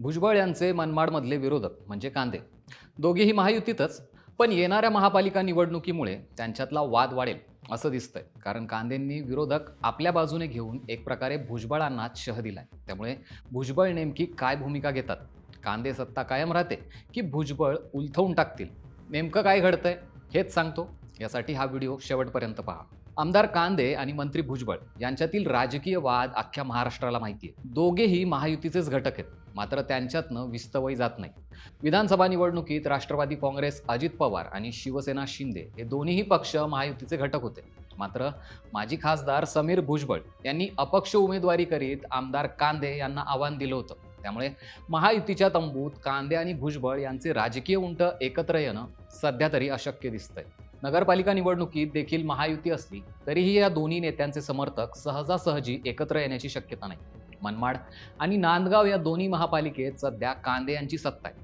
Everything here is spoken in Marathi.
भुजबळ यांचे मनमाडमधले विरोधक म्हणजे कांदे. दोघेही महायुतीतच पण येणाऱ्या महापालिका निवडणुकीमुळे त्यांच्यातला वाद वाढेल असं दिसतंय. कारण कांदेंनी विरोधक आपल्या बाजूने घेऊन एक प्रकारे भुजबळांना शह दिलाय. त्यामुळे भुजबळ नेमकी काय भूमिका घेतात? कांदे सत्ता कायम राहते की भुजबळ उलथवून टाकतील? नेमकं काय घडतंय? हेच सांगतो. यासाठी हा व्हिडिओ शेवटपर्यंत पहा. आमदार कांदे आणि मंत्री भुजबळ यांच्यातील राजकीय वाद अख्ख्या महाराष्ट्राला माहिती आहे. दोघेही महायुतीचेच घटक आहेत. मात्र त्यांच्यातनं विस्तवही जात नाही. विधानसभा निवडणुकीत राष्ट्रवादी काँग्रेस अजित पवार आणि शिवसेना शिंदे हे दोन्हीही पक्ष महायुतीचे घटक होते. मात्र माजी खासदार समीर भुजबळ यांनी अपक्ष उमेदवारी करीत आमदार कांदे यांना आव्हान दिलं होतं. त्यामुळे महायुतीच्या तंबूत कांदे आणि भुजबळ यांचे राजकीय उंट एकत्र येणं सध्या तरी अशक्य दिसतंय. नगरपालिका निवडणुकीत देखील महायुती असली तरीही या दोन्ही नेत्यांचे समर्थक सहजासहजी एकत्र येण्याची शक्यता नाही. मनमाड आणि नांदगाव या दोन्ही महापालिकेत सध्या कांदे यांची सत्ता आहे.